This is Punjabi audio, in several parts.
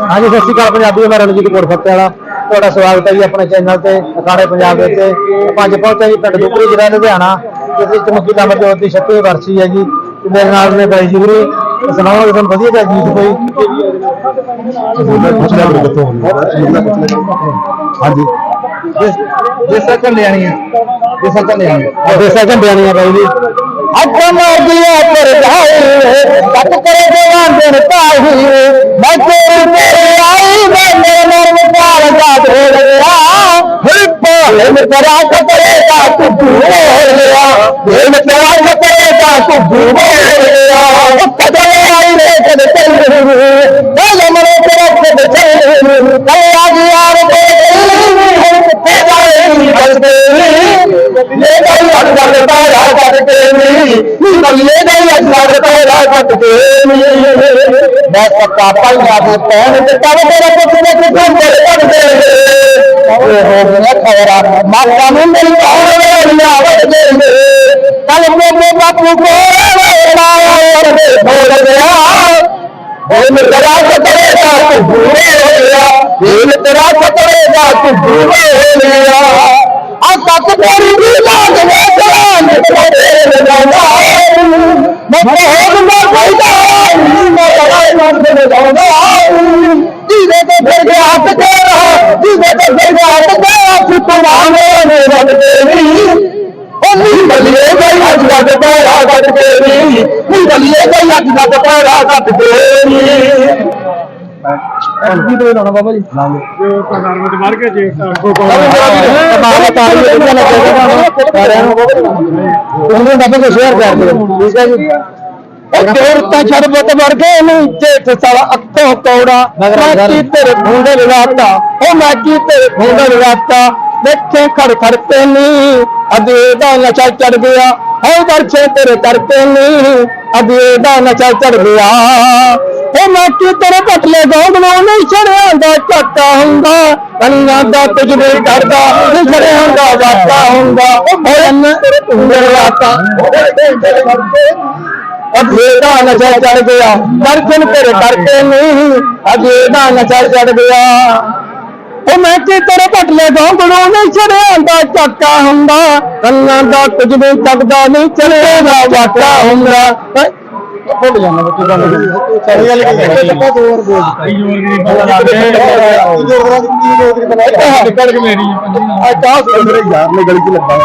ਹਾਂਜੀ ਸਤਿ ਸ਼੍ਰੀ ਅਕਾਲ ਪੰਜਾਬੀ ਮੈਂ ਰਣਜੀਤ ਕੋਟ ਫੱਤੇ ਵਾਲਾ ਤੁਹਾਡਾ ਸਵਾਗਤ ਹੈ ਜੀ ਆਪਣੇ ਚੈਨਲ ਤੇ ਅਖਾੜੇ ਪੰਜਾਬ ਦੇ ਉੱਤੇ। ਪੰਜ ਪਹੁੰਚੇ ਜੀ ਪਿੰਡ ਦੁਪਰੀ ਜ਼ਿਲ੍ਹਾ ਲੁਧਿਆਣਾ ਜਿਸ ਚਮਕੀ ਦਾ ਮਜੋਤ ਦੀ 36ਵੀਂ ਵਰਸੀ ਹੈ ਜੀ। ਮੇਰੇ ਨਾਲ ਨੇ ਬਾਈ ਜੀ ਵੀਰੇ ਸੁਣਾਓ ਤੁਹਾਨੂੰ ਵਧੀਆ ਜਿਹਾ ਗੀਤ ਕੋਈ? ਹਾਂਜੀ। ਦੇਸਾ ਕੰਡਿਆਣੀ ਹੈ। ਦੇਸਾ ਕੰਡਿਆਣੀ ਦੇਸਾ ਝੰਡਿਆਣੀ ਆ ਬਾਈ ਜੀ। ਅੱਖਾਂ ਮਾਰਦੀਆਂ ਪਰ ਜਾਏ ਕੱਟ ਕਰੇ ਜਵਾਨ ਦਿਨ ਤਾਹੀ ਮੈਂ ਤੇਰੇ ਤੇਰੇ ਆਈ ਮੈਂ ਮੇਰੇ ਮਨ ਪਾਲ ਦਾ ਢੋਲ ਗਿਆ ਫਿਰ ਪਾਲੇ ਮੈਂ ਤੇਰਾ ਕਤਰੇਗਾ ਤੂੰ ਭੂਲਿਆ ਫਿਰ ਮੈਂ ਤੇਰਾ ਕਤਰੇਗਾ ਤੂੰ ਭੂਲਿਆ ਕਦੇ ਆਈ ਰੇ ਕਦੇ ਚੱਲ ਕਦੇ ਮਰੇ ਤੇਰਾ ਕਦੇ ਚੱਲ ਕਦੇ ਆ ਗਈ ਯਾਰ ਤੇ ਤੇ ਜਾਏ ਬਸਦੇ ਇਹ ਗੱਲ ਅੱਜ ਗੱਲ ਤਾਰਾ ਕੱਟ ਕੇ ਨੀ ਇਹ ਗੱਲ ਅੱਜ ਗੱਲ ਤਾਰਾ ਕੱਟ ਕੇ ਨੀ ਮੈਂ ਪੱਕਾ ਪਾਈਆ ਦੇ ਪੈਣ ਤੇ ਤਵ ਤੇਰਾ ਪੁੱਤ ਦੇ ਕੁੱਤੇ ਦੇ ਕੱਢਦੇ ਉਹ ਹੋ ਗਿਆ ਖਬਰਾਂ ਮਾਤਾ ਨੂੰ ਮੇਰੀ ਕੌਣ ਵੇਲੀਆਂ ਵੜਦੇ ਨੇ ਕੱਲ ਮੇਰੇ ਬਾਪੂ ਕੋਲ ਲਾਇਆ ਤੇ ਭੋਲ ਗਿਆ ਇਹ ਤੇਰਾ ਕਤਰੇਗਾ ਤੂੰ ਭੂਲੇ ਹੋਇਆ ਇਹ ਤੇਰਾ ਕਤਰੇਗਾ ਤੇਰੀ ਦੀ ਲਾਗ ਵੇ ਤੇਰੇ ਲਗਾਉਂਦਾ ਮੈਂ ਹੋਦ ਨਾ ਫਾਇਦਾ ਮੈਂ ਲੜਾਈ ਮਰ ਦੇ ਲਗਾਉਂਦਾ ਜਿਹਦੇ ਤੇ ਫਿਰ ਗਿਆ ਹੱਥ ਤੇਰਾ ਜਿਹਦੇ ਤੇ ਫਿਰ ਗਿਆ ਹੱਥ ਤੇਰਾ ਸੁਤਵਾਨੇ ਨੇ ਰੱਬ ਤੇਰੀ ਉਹ ਬਲੀਏ ਗਈ ਅੱਜ ਦਾ ਪੈਰਾ ਕੱਟ ਤੇਰੀ ਨੀ ਬਲੀਏ ਗਈ ਅੱਜ ਦਾ ਪੈਰਾ ਕੱਟ ਤੇਰੀ ਕੀ ਤੋਂ ਲਾਉਣਾ ਬਾਬਾ ਜੀ ਮਾਰੇ ਤਾਰੀ ਵਧੀਆ ਲੱਗਿਆ ਤੁਹਾਨੂੰ ਸਾਰਿਆਂ ਨੂੰ ਉਹਨੂੰ ਦੱਬ ਕੇ ਸ਼ੇਅਰ ਕਰ ਦਿਓ ਠੀਕ ਹੈ ਜੀ ਉਹ ਤੇਰ ਤਾਂ ਸ਼ਰਬਤ ਵਰਗੇ ਨੂੰ ਜੇਠ ਸਾਲਾ ਅੱਖੋਂ ਕੌੜਾ ਮੈਂ ਕੀ ਤੇਰੇ ਭੁੰਡੇ ਲਗਾਤਾ ਉਹ ਮੈਂ ਕੀ ਤੇਰੇ ਭੁੰਡੇ ਲਗਾਤਾ ਦੇਖੇ ਖੜ ਖੜ ਤੇ ਨੀ ਅਦੇ ਦਾ ਨਸ਼ਾ ਚੜ ਗਿਆ ਹੈ ਵਰਛੇ ਤੇਰੇ ਕਰਤੇ ਨੀ ਅਦੇ ਦਾ ਨਸ਼ਾ ਚੜ ਗਿਆ ਉਹ ਮੈਂ ਕੀ ਤੇਰੇ ਪਟਲੇ ਗੋਂਗਲੋਂ ਨਹੀਂ ਛੜਿਆ ਦਾ ਝੱਟਾ ਹੁੰਦਾ ਕੰਨਾਂ ਦਾ ਕੁਝ ਨਹੀਂ ਕਰਦਾ ਨਹੀਂ ਛੜਿਆ ਦਾ ਵਾਟਾ ਹੁੰਦਾ। ਉਹ ਭੈਣ ਤੇਰੇ ਲਗਾਤਾ ਅਜੇ ਦਾ ਨਸ਼ਾ ਚੜ ਗਿਆ। ਦਰਸ਼ਨ ਤੇਰੇ ਕਰਕੇ ਨਹੀਂ ਅਜੇ ਦਾ ਨਸ਼ਾ ਚੜ ਗਿਆ। ਉਹ ਮੈਂ ਕੀ ਤੇਰੇ ਪਟਲੇ ਗੋਂਗੜੋਂ ਨਹੀਂ ਛੜਿਆ ਦਾ ਚੱਕਾ ਹੁੰਦਾ ਕੰਨਾਂ ਦਾ ਕੁਝ ਨਹੀਂ ਚੱਕਦਾ ਨਹੀਂ ਚਲੇ ਦਾ ਵਾਟਾ ਹੁੰਦਾ? ਭੁੱਲ ਜਾਂਦਾ ਬੱਚੇ ਗੱਲ ਸਹੀ ਗੱਲ ਕੀ ਹੈ। ਟੱਪਾ ਦੋ ਹੋਰ ਬੋਲ ਗਲੀ ਲੱਗਾ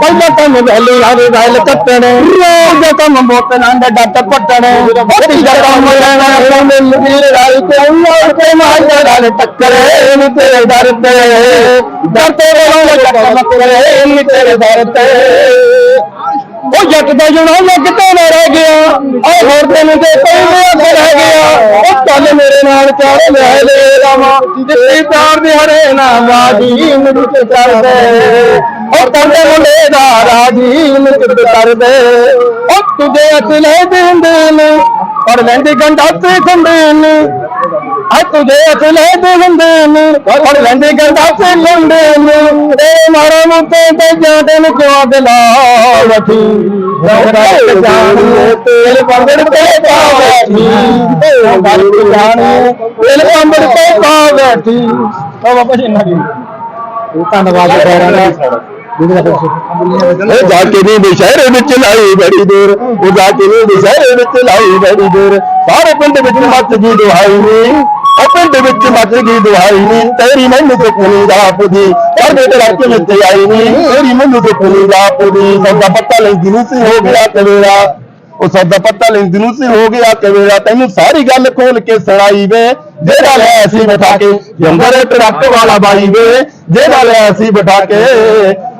ਪਹਿਲਾਂ ਤਾਂ ਮਹਿਲੇ ਆਵੇ ਗਾਇਲ ਕੱਟਣੇ। ਰੋਜ਼ ਦਾ ਕੰਮ ਬੋਤਲਾਂ ਦਾ ਡੱਟ ਪੱਟਣੇ। ਦਾ ਕੰਮ ਲੈਣਾ ਕਹਿੰਦੇ ਲਵੀਰ ਰਾਈ ਤੇ ਉਹਨਾਂ ਤੇ ਮਾਰ ਨਾਲ ਟੱਕਰੇ ਨੀ ਤੇਰੇ ਦਰ ਤੇ। ਦਰ ਤੇ ਰੋਣਾ ਟੱਕਰ ਕਰੇ ਨੀ ਤੇਰੇ ਦਰ ਤੇ। ਉਹ ਜੱਟ ਦਾ ਜੁਣਾ ਲੱਗ ਤੇ ਨਾ ਰਹਿ ਗਿਆ। ਓ ਹੋਰ ਤੈਨੂੰ ਤੇ ਕੋਈ ਨਹੀਂ ਰਹਿ ਗਿਆ। ਉਹ ਚੱਲ ਮੇਰੇ ਨਾਲ ਚਾਹ ਲੈ ਲੈ ਰਾਮਾ। ਜਿੱਤੇ ਪਿਆਰ ਦੇ ਹਰੇ ਨਾ ਬਾਦੀ ਮੈਨੂੰ ਤੇ ਕਰਦੇ ਉਹ ਕਰਦੇ ਮੁੰਡੇ ਦਾ ਰਾਜੀ ਮੈਨੂੰ ਕਰਦੇ। ਉਹ ਤੁਝੇ ਅਸਲੇ ਦਿੰਦੇ ਨੇ ਪਰ ਲੈਂਦੀ ਗੰਡਾ ਤੇ ਨੇ। ਆ ਤੁਝੇ ਅਸਲੇ ਦੇ ਨੇ ਪਰ ਲੈਂਦੀ ਗੰਡਾ ਤੇ ਨੇ। ਤੇ ਮਾਰਾ ਮੁੱਤੇ ਤੇ ਜਾਂਦੇ ਨੇ ਕਿਉਂ ਦਿਲਾ ਵਠੀ ਰੌਣਕ ਤੇਲ ਪੰਬੜ ਤੇ ਪਾ ਬੈਠੀ। ਤੇ ਬਾਰੀ ਤੇਲ ਪੰਬੜ ਤੇ ਪਾ ਉਹ ਬਾਬਾ ਜੀ ਨਾ ਜੀ ਧੰਨਵਾਦ ਬੈਰਾਂ ਦਾ। ਉਹ ਜਾ ਕੇ ਨਹੀਂ ਦੁਸ਼ਹਿਰੇ ਵਿੱਚ ਲਾਈ ਬੜੀ ਦੂਰ ਉਹ ਜਾ ਕੇ ਨਹੀਂ ਦੁਸ਼ਹਿਰੇ ਵਿੱਚ ਲਾਈ ਬੜੀ ਦੇਰ। ਸਾਰੇ ਪਿੰਡ ਵਿੱਚ ਮੱਚ ਗਈ ਦੁਹਾਈ ਨੀ ਉਹ ਪਿੰਡ ਵਿੱਚ ਮੱਚ ਗਈ ਦੁਹਾਈ ਨੀ। ਤੇਰੀ ਮੈਨੂੰ ਸੁਖਣੀ ਰਾਪਦੀ ਪਰ ਮੇਰੇ ਰੱਖ ਵਿੱਚ ਆਈ ਨੀ। ਤੇਰੀ ਮੈਨੂੰ ਸੁਖਣੀ ਰਾਪਦੀ ਸਦਾ ਪੱਤਾ ਲੈਂਦੀ ਨੂੰ ਸੀ ਹੋ ਗਿਆ ਕਵੇਰਾ ਉਹ ਸੌਦਾ ਪੱਤਾ ਲੈਂਦੀ ਨੂੰ ਸੀ ਹੋ ਗਿਆ ਕਵੇਰਾ ਤੈਨੂੰ ਸਾਰੀ ਗੱਲ ਖੋਲ ਕੇ ਸੁਣਾਈ ਵੇ, ਜਿਹੜਾ ਲੈ ਅਸੀਂ ਬਿਠਾ ਕੇ ਜੰਦਰ ਟਰੱਕ ਵਾਲਾ ਬਾਈ ਵੇ, ਜਿਹੜਾ ਲੈ ਅਸੀਂ ਬਿਠਾ ਕੇ।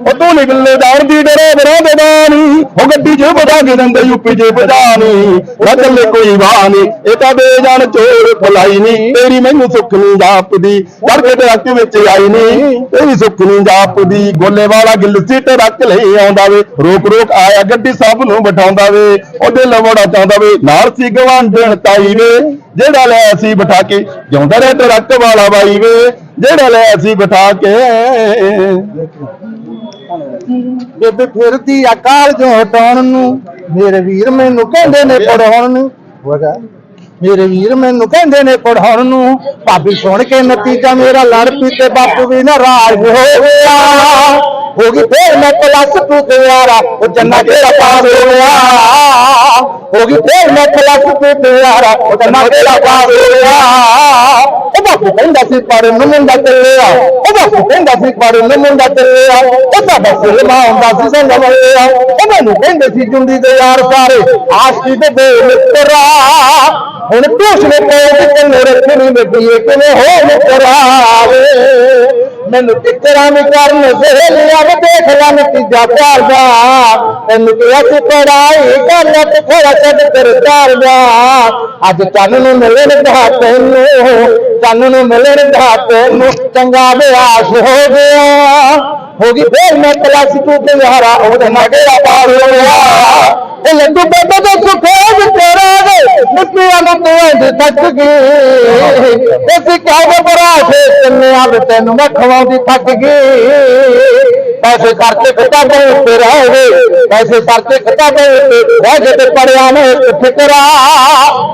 ਉਹ ਤੂੰ ਨਿਕਲਨੇ ਦੀ ਡਰੇ ਬਰਾਂ ਦਾਨੀ ਉਹ ਗੱਡੀ 'ਚ ਵਧਾ ਕੇ ਦਿੰਦੇ ਯੂਪੀ 'ਚ ਭਜਾਨੀ। ਨਾ ਚੱਲੇ ਕੋਈ ਵਾਹ ਇਹ ਤਾਂ ਬੇਜਾਨ ਚੋਰ ਫਲਾਈ ਨੀ। ਤੇਰੀ ਮੈਨੂੰ ਸੁੱਖ ਨਹੀਂ ਜਾਪਦੀ, ਕਰਕੇ ਟਰੱਕ ਵਿੱਚ ਆਈ ਨੀ। ਤੇਰੀ ਸੁੱਖ ਨਹੀਂ ਜਾਪਦੀ, ਗੋਲੇ ਵਾਲਾ ਗਿੱਲ ਸੀ ਟਰੱਕ ਲਈ ਆਉਂਦਾ ਵੇ। ਰੋਕ ਰੋਕ ਆਇਆ ਗੱਡੀ ਸਭ ਨੂੰ ਬਿਠਾਉਂਦਾ ਵੇ। ਉਹਦੇ ਲਵੜਾ ਚਾਹੁੰਦਾ ਵੇ ਨਾਲ ਸੀ ਗਵਾਂਢਣ ਤਾਈ ਵੇ। ਜਿਹੜਾ ਲੈ ਅਸੀਂ ਬਿਠਾ ਕੇ, ਜਿਉਂਦਾ ਰਹੇ ਟਰੱਕ ਵਾਲਾ ਬਾਈ ਵੇ। ਜਿਹੜਾ ਲੈ ਅਸੀਂ ਬਿਠਾ ਕੇ ਬੇਬੇ ਫਿਰਦੀ ਆ ਕਾਲ ਜੋ ਹਟਾਉਣ ਨੂੰ। ਮੇਰੇ ਵੀਰ ਮੈਨੂੰ ਕਹਿੰਦੇ ਨੇ ਪੜਾਉਣ ਨੂੰ। ਹੋਗਾ ਮੇਰੇ ਵੀਰ ਮੈਨੂੰ ਕਹਿੰਦੇ ਨੇ ਪੜਾਉਣ ਨੂੰ। ਭਾਬੀ ਸੁਣ ਕੇ ਨਤੀਜਾ ਮੇਰਾ ਲੜ ਪੀ ਤੇ ਬਾਪੂ ਵੀ ਨਾਰਾਜ਼ ਹੋ ਗਿਆ ਹੋ ਗਈ। ਫੇਰ ਮੈਂ ਕਲਾਸ ਟੂ ਤੇ ਯਾਰਾ ਉਹ ਜੰਨਾ ਤੇਰਾ ਪਾਸ ਹੋ ਹੋ ਗਈ। ਫੇਰ ਮੈਂ ਕਲਾਸ ਟੂ ਤੇ ਉਹ ਜੰਨਾ ਤੇਰਾ ਪਾਸ ਹੋ ਉਹ ਬਾਪੂ ਕਹਿੰਦਾ ਸੀ ਪੜਨ ਨੂੰ ਮੁੰਡਾ ਚੱਲਿਆ। ਉਹ ਬਾਪੂ ਕਹਿੰਦਾ ਸੀ ਪੜਨ ਨੂੰ ਮੁੰਡਾ ਚੱਲਿਆ। ਉਹ ਸਾਡਾ ਸਿਲਮਾ ਹੁੰਦਾ ਸੀ ਸੰਗ ਮਲਿਆ। ਉਹ ਮੈਨੂੰ ਕਹਿੰਦੇ ਸੀ ਜੁੰਦੀ ਦੇ ਯਾਰ ਸਾਰੇ, ਆਸ਼ਕੀ ਦੇ ਦੇ ਮਿੱਤਰਾ। ਹੁਣ ਟੂਸ਼ਨੇ ਪਏ ਕਿ ਮੇਰੇ ਖੁਣੀ ਲੱਗੀ ਕਿਵੇਂ ਹੋ ਮਿੱਤਰਾਵੇ ਮੈਨੂੰ ਟਿਕਰਾਂ ਵੀ ਕਰਨ ਸਹੇਲੀਆਂ ਵੀ ਦੇਖ ਲੈ ਨਤੀਜਾ ਪਿਆਰ ਦਾ। ਤੈਨੂੰ ਕਿਹਾ ਸੀ ਪੜਾਈ ਕਰ ਲੈ, ਤੇ ਥੋੜਾ ਛੱਡ ਕਰ ਚਾਰ ਜਾ ਅੱਜ ਚੰਨ ਨੂੰ ਮਿਲਣ ਦਾ ਤੈਨੂੰ, ਚੰਨ ਨੂੰ ਮਿਲਣ ਦਾ ਤੈਨੂੰ ਚੰਗਾ ਵਿਆਸ ਹੋ ਗਿਆ। ਹੋ ਗਈ ਫੇਰ ਮੈਂ ਕਲਾਸ ਤੂੰ ਤੇ ਯਾਰਾ ਉਹਦੇ ਨਗੇੜਾ ਪਾਰ ਹੋ ਗਿਆ ਇਹ ਲੱਡੂ ਬੇਬੇ ਦੇ ਸੁਖੋਜ ਤੇਰਾ ਦੇ ਨਿੱਕੀਆਂ ਨੂੰ ਤੂੰ ਇੰਜ ਥੱਕ ਗਈ ਅਸੀਂ ਕਾਹਦੇ ਬਰਾਸ਼ੇ ਕੰਨਿਆਂ ਵਿੱਚ ਤੈਨੂੰ ਮੈਂ ਖਵਾਉਂਦੀ ਥੱਕ ਗਈ ਪੈਸੇ ਖਰਚੇ ਕਿਤਾਬਾਂ ਉੱਤੇ ਰਹਿ ਗਏ ਪੈਸੇ ਖਰਚੇ ਕਿਤਾਬਾਂ ਉੱਤੇ ਰਹਿ ਗਏ ਤੇ ਪੜਿਆ ਨੇ ਫਿਕਰਾ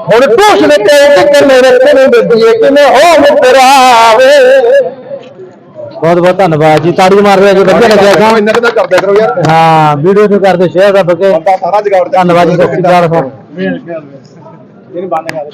ਹੁਣ ਟੂਸ਼ਨ ਤੇ ਕਿ ਮੇਰੇ ਤੈਨੂੰ ਦਿੱਦੀਏ ਕਿਵੇਂ ਹੋ ਮਿੱਤਰਾਵੇ ਬਹੁਤ ਬਹੁਤ ਧੰਨਵਾਦ ਜੀ। ਤਾੜੀ ਮਾਰ ਰਿਹਾ ਜੀ ਵਧੀਆ ਲੱਗਿਆ ਕੰਮ ਇੰਨਾ ਕੁ ਤਾਂ ਕਰਦਿਆ ਕਰੋ ਯਾਰ। ਹਾਂ ਵੀਡੀਓ ਨੂੰ ਕਰਦੇ ਸ਼ੇਅਰ ਦਾ ਬਕੇ ਬੰਦਾ ਸਾਰਾ ਜਗਾੜ ਤੇ ਧੰਨਵਾਦ ਜੀ ਸਤਿ ਸ਼੍ਰੀ ਅਕਾਲ ਇਹਨੂੰ ਬੰਦ ਕਰ